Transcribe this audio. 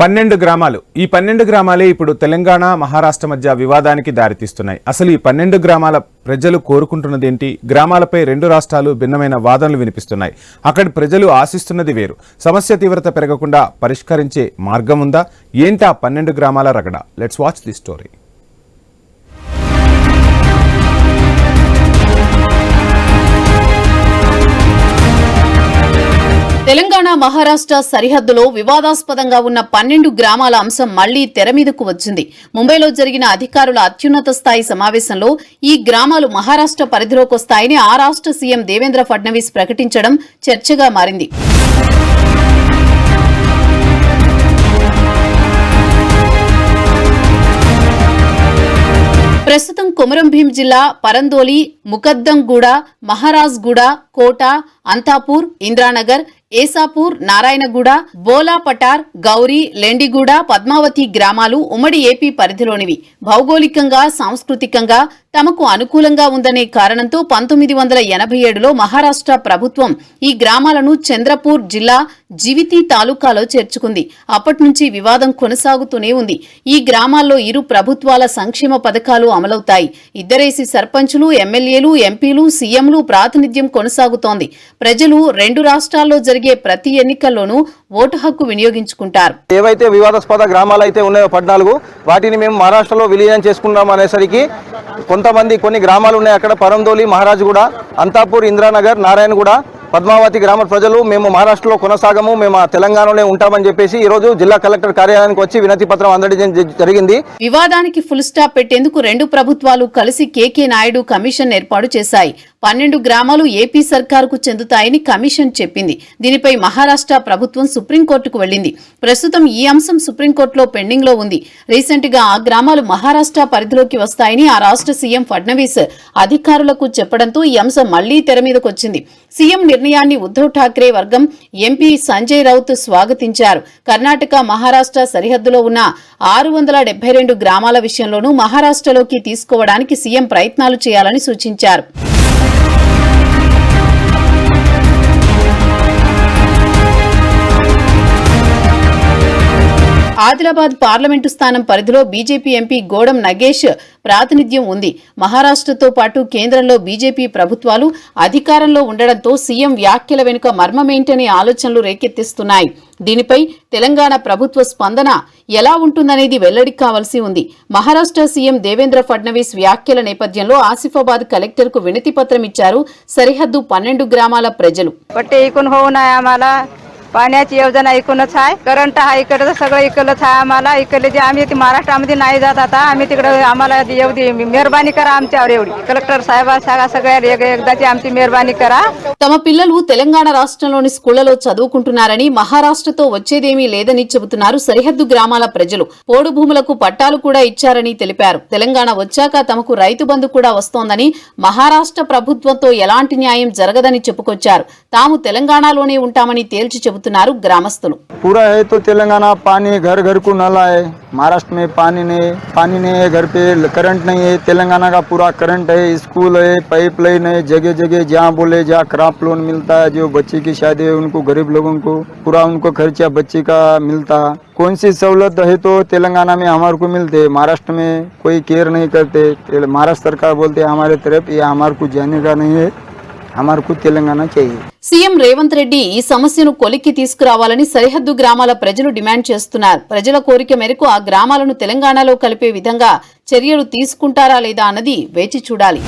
పన్నెండు గ్రామాలు. ఈ పన్నెండు గ్రామాలే ఇప్పుడు తెలంగాణ మహారాష్ట్ర మధ్య వివాదానికి దారితీస్తున్నాయి. అసలు ఈ పన్నెండు గ్రామాల ప్రజలు కోరుకుంటున్నదేంటి? గ్రామాలపై రెండు రాష్ట్రాలు భిన్నమైన వాదనలు వినిపిస్తున్నాయి. అక్కడి ప్రజలు ఆశిస్తున్నది వేరు. సమస్య తీవ్రత పెరగకుండా పరిష్కరించే మార్గం ఉందా? ఏంటి ఆ పన్నెండు గ్రామాల రగడ? Let's watch the story Telangana Maharashtra సరిహద్దులో వివాదాస్పదంగా ఉన్న పన్నెండు గ్రామాల అంశం మళ్ళీ తెరమీదకు వచ్చింది. ముంబైలో జరిగిన అధికారుల అత్యున్నత స్థాయి సమావేశంలో ఈ గ్రామాలు మహారాష్ట్ర పరిధిలోకి వస్తాయని ఆ రాష్ట్ర సీఎం దేవేంద్ర ఫడ్నవీస్ ప్రకటించడం చర్చగా మారింది. ప్రస్తుతం కొమరం భీం జిల్లా పరందోలి ముకద్దంగూడ మహారాజ్గూడ కోట అంతాపూర్ ఇంద్రానగర్ ఏసాపూర్ నారాయణగూడ బోలాపటార్ గౌరీ లెండిగూడ పద్మావతి గ్రామాలు ఉమ్మడి ఏపీ పరిధిలోనివి. భౌగోళికంగా సాంస్కృతికంగా తమకు అనుకూలంగా ఉందనే కారణంతో పంతొమ్మిది వందల ఎనభై ఏడులో మహారాష్ట్ర ప్రభుత్వం ఈ గ్రామాలను చంద్రపూర్ జిల్లా జివితి తాలూకాలో చేర్చుకుంది. అప్పటి నుంచి వివాదం కొనసాగుతూనే ఉంది. ఈ గ్రామాల్లో ఇరు ప్రభుత్వాల సంక్షేమ పథకాలు అమలవుతాయి. ఇద్దరేసి సర్పంచులు ఎమ్మెల్యేలు ఎంపీలు సీఎంలు ప్రాతినిధ్యం కొనసాగుతోంది. ప్రజలు రెండు రాష్ట్రాల్లో జరిగే ప్రతి ఎన్నికల్లోనూ ఓటు హక్కు వినియోగించుకుంటారు. ఏవైతే వివాదాస్పద గ్రామాలు అయితే ఉన్నాయో పద్నాలుగు వాటిని మేము మహారాష్ట్రలో విలీనం చేసుకున్నాం అనేసరికి కొంతమంది కొన్ని గ్రామాలు ఉన్నాయి. అక్కడ పరందోలి మహారాజ్గూడ అంతాపూర్ ఇంద్రానగర్ నారాయణగూడ పద్మావతి గ్రామ ప్రజలు మేము మహారాష్ట్రలో కొనసాగము మేము తెలంగాణలో తెలంగాణలోనే ఉంటామని చెప్పేసి ఈరోజు జిల్లా కలెక్టర్ కార్యాలయానికి వచ్చి వినతి పత్రం అందడం జరిగింది. వివాదానికి ఫుల్ స్టాప్ పెట్టేందుకు రెండు ప్రభుత్వాలు కలిసి కేకే నాయుడు కమిషన్ ఏర్పాటు చేశాయి. పన్నెండు గ్రామాలు ఏపీ సర్కారుకు చెందుతాయని కమిషన్ చెప్పింది. దీనిపై మహారాష్ట్ర ప్రభుత్వం సుప్రీంకోర్టుకు వెళ్ళింది ప్రస్తుతం ఈ అంశం సుప్రీంకోర్టులో పెండింగ్లో ఉంది. రీసెంట్గా ఆ గ్రామాలు మహారాష్ట్ర పరిధిలోకి వస్తాయని ఆ రాష్ట్ర సీఎం ఫడ్నవీస్ అధికారులకు చెప్పడంతో ఈ అంశం మళ్ళీ తెర మీదకొచ్చింది. సీఎం నిర్ణయాన్ని ఉద్దవ్ ఠాక్రే వర్గం ఎంపీ సంజయ్ రౌత్ స్వాగతించారు. కర్ణాటక మహారాష్ట్ర సరిహద్దులో ఉన్న ఆరు వందల డెబ్బై రెండు గ్రామాల విషయంలోనూ మహారాష్ట్రలోకి తీసుకోవడానికి సీఎం ప్రయత్నాలు చేయాలని సూచించారు. ఆదిలాబాద్ పార్లమెంటు స్థానం పరిధిలో బీజేపీ ఎంపీ గోడం నగేష్ ప్రాతినిధ్యం ఉంది. మహారాష్ట్రతో పాటు కేంద్రంలో బీజేపీ ప్రభుత్వాలు అధికారంలో ఉండడంతో సీఎం వ్యాఖ్యల వెనుక మర్మమేంటనే ఆలోచనలు రేకెత్తిస్తున్నాయి. దీనిపై తెలంగాణ ప్రభుత్వ స్పందన ఎలా ఉంటుందనేది వెల్లడి కావాల్సి ఉంది. మహారాష్ట్ర సీఎం దేవేంద్ర ఫడ్నవీస్ వ్యాఖ్యల నేపథ్యంలో ఆసిఫాబాద్ కలెక్టర్కు వినతి పత్రం ఇచ్చారు సరిహద్దు పన్నెండు గ్రామాల ప్రజలు. पट्टे इकून होऊ नये आम्हाला पाण्याची योजना इकूनच आहे करंट हा इकडचं सगळं इकडलंच आहे आम्हाला इकडले जे आम्ही ते महाराष्ट्रामध्ये नाही जात आता आम्ही तिकडे आम्हाला एवढी मेहरबानी करा आमच्यावर एवढी कलेक्टर साहेबा सांगा सगळ्या एक एकदाची आमची मेहरबानी करा తమ పిల్లలు తెలంగాణ రాష్ట్రంలోని స్కూళ్లలో చదువుకుంటున్నారని మహారాష్ట్రతో వచ్చేదేమీ లేదని చెబుతున్నారు సరిహద్దు గ్రామాల ప్రజలు పోడు భూములకు పట్టాలు కూడా ఇచ్చారని తెలిపారు తెలంగాణ వచ్చాక తమకు రైతు బంధు కూడా వస్తోందని మహారాష్ట్ర ప్రభుత్వంతో ఎలాంటి న్యాయం జరగదని చెప్పుకొచ్చారు తాము తెలంగాణలోనే ఉంటామని తేల్చి చెబుతున్నారు గ్రామస్తులు पूरा है तो तेलंगाना पानी घर घर को नल है महाराष्ट्र में पानी नहीं पानी नहीं है घर पे करंट नहीं है तेलंगाना का पूरा करंट है स्कूल है पाइप लाइन है जगह जगह जहाँ बोले जहाँ क्रॉप लोन मिलता है जो बच्चे की शादी है उनको गरीब लोगों को पूरा उनको खर्चा बच्चे का मिलता है कौन सी सहूलत है तो तेलंगाना में हमारे को मिलते महाराष्ट्र में कोई केयर नहीं करते तेल- महाराष्ट्र सरकार बोलते हैं हमारे तरफ ये हमारे को जाने का नहीं है हमारे को तेलंगाना चाहिए సీఎం రేవంత్ రెడ్డి ఈ సమస్యను కొలిక్కి తీసుకురావాలని సరిహద్దు గ్రామాల ప్రజలు డిమాండ్ చేస్తున్నారు. ప్రజల కోరిక మేరకు ఆ గ్రామాలను తెలంగాణలో కలిపే విధంగా చర్యలు తీసుకుంటారా లేదా అన్నది వేచి చూడాలి.